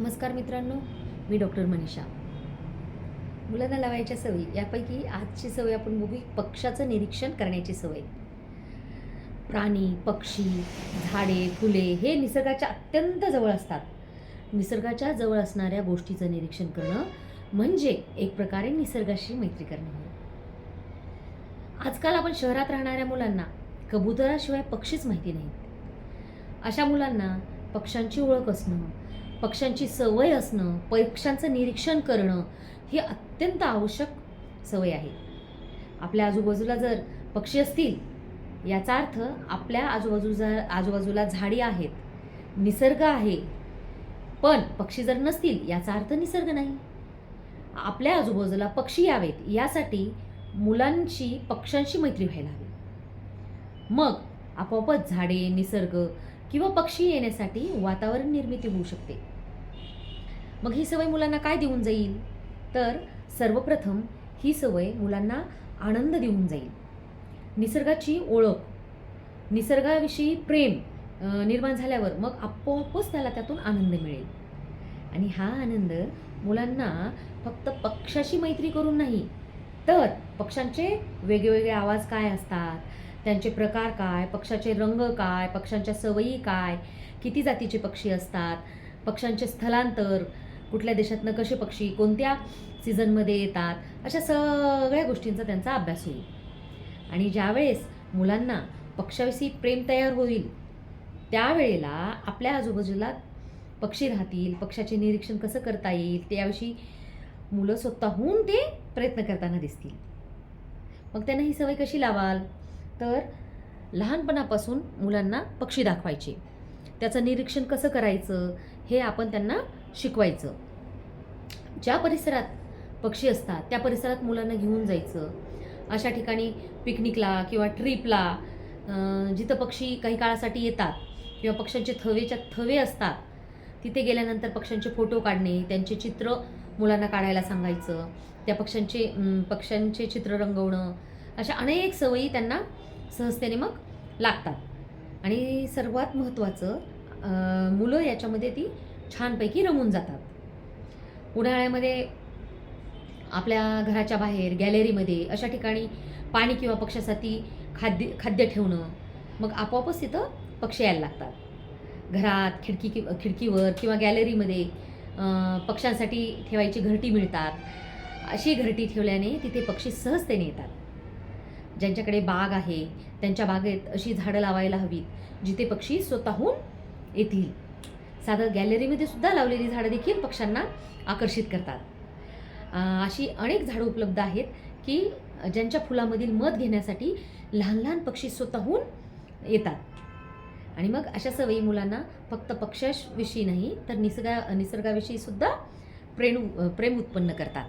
नमस्कार मित्रांनो मी डॉक्टर मनीषा. मुलांना लावायच्या सवयी यापैकी आजची सवय आपण बघू पक्षाचं निरीक्षण करण्याची सवय. प्राणी पक्षी झाडे फुले हे निसर्गाच्या अत्यंत जवळ असतात. निसर्गाच्या जवळ असणाऱ्या गोष्टीचं निरीक्षण करणं म्हणजे एक प्रकारे निसर्गाशी मैत्री करणे. आजकाल आपण शहरात राहणाऱ्या मुलांना कबुतराशिवाय पक्षीच माहिती नाहीत. अशा मुलांना पक्ष्यांची ओळख असणं पक्ष्यांची सवय असणं पक्ष्यांचं निरीक्षण करणं ही अत्यंत आवश्यक सवय आहे. आपल्या आजूबाजूला जर पक्षी असतील याचा अर्थ आपल्या आजूबाजूला आजूबाजूला झाडी आहेत निसर्ग आहे. पण पक्षी जर नसतील याचा अर्थ निसर्ग नाही. आपल्या आजूबाजूला पक्षी यावेत यासाठी मुलांशी पक्ष्यांशी मैत्री व्हायला हवी. मग आपोआपच झाडे निसर्ग किंवा पक्षी येण्यासाठी वातावरण निर्मिती होऊ शकते. मग ही सवय मुलांना काय देऊन जाईल? तर सर्वप्रथम ही सवय मुलांना आनंद देऊन जाईल. निसर्गाची ओळख निसर्गाविषयी प्रेम निर्माण झाल्यावर मग आपोआपच त्याला त्यातून आनंद मिळेल. आणि हा आनंद मुलांना फक्त पक्षाशी मैत्री करून नाही तर पक्ष्यांचे वेगवेगळे आवाज काय असतात? त्यांचे प्रकार काय? पक्षाचे रंग काय? पक्ष्यांच्या सवयी काय? किती जातीचे पक्षी असतात? पक्ष्यांचे स्थलांतर कुठल्या देशातनं कसे पक्षी कोणत्या सीझनमध्ये येतात अशा सगळ्या गोष्टींचा त्यांचा अभ्यास होईल. आणि ज्यावेळेस मुलांना पक्षाविषयी प्रेम तयार होईल त्यावेळेला आपल्या आजूबाजूला पक्षी राहतील पक्षाचे निरीक्षण कसं करता येईल त्याविषयी मुलं स्वतःहून ते प्रयत्न करताना दिसतील. मग त्यांना ही सवय कशी लावाल? तर लहानपणापासून मुलांना पक्षी दाखवायचे. त्याचं निरीक्षण कसं करायचं हे आपण त्यांना शिकवायचं. ज्या परिसरात पक्षी असतात त्या परिसरात मुलांना घेऊन जायचं. अशा ठिकाणी पिकनिकला किंवा ट्रीपला जिथं पक्षी काही काळासाठी येतात किंवा पक्ष्यांचे थवेच्या थवे असतात तिथे गेल्यानंतर पक्ष्यांचे फोटो काढणे त्यांचे चित्र मुलांना काढायला सांगायचं त्या पक्ष्यांचे पक्ष्यांचे चित्र रंगवणं अशा अनेक सवयी त्यांना सहजतेने मग लागतात. आणि सर्वात महत्त्वाचं मुलं याच्यामध्ये ती छानपैकी रमून जातात. उन्हाळ्यामध्ये आपल्या घराच्या बाहेर गॅलरीमध्ये अशा ठिकाणी पाणी किंवा पक्ष्यासाठी खाद्य खाद्य ठेवणं मग आपोआपच तिथं पक्षी यायला लागतात. घरात खिडकी कि खिडकीवर किंवा गॅलरीमध्ये पक्ष्यांसाठी ठेवायची घरटी मिळतात. अशी घरटी ठेवल्याने तिथे पक्षी सहजतेने येतात. ज्यांच्याकडे बाग आहे त्यांच्या बागेत अशी झाडं लावायला हवीत जिथे पक्षी स्वतःहून येतील. साधं गॅलरीमध्ये सुद्धा लावलेली झाडं देखील पक्ष्यांना आकर्षित करतात. अशी अनेक झाडं उपलब्ध आहेत की ज्यांच्या फुलामधील मध घेण्यासाठी लहान लहान पक्षी स्वतःहून येतात. आणि मग अशा सवयी मुलांना फक्त पक्षाविषयी नाही तर निसर्गा निसर्गाविषयी सुद्धा प्रेम प्रेम उत्पन्न करतात.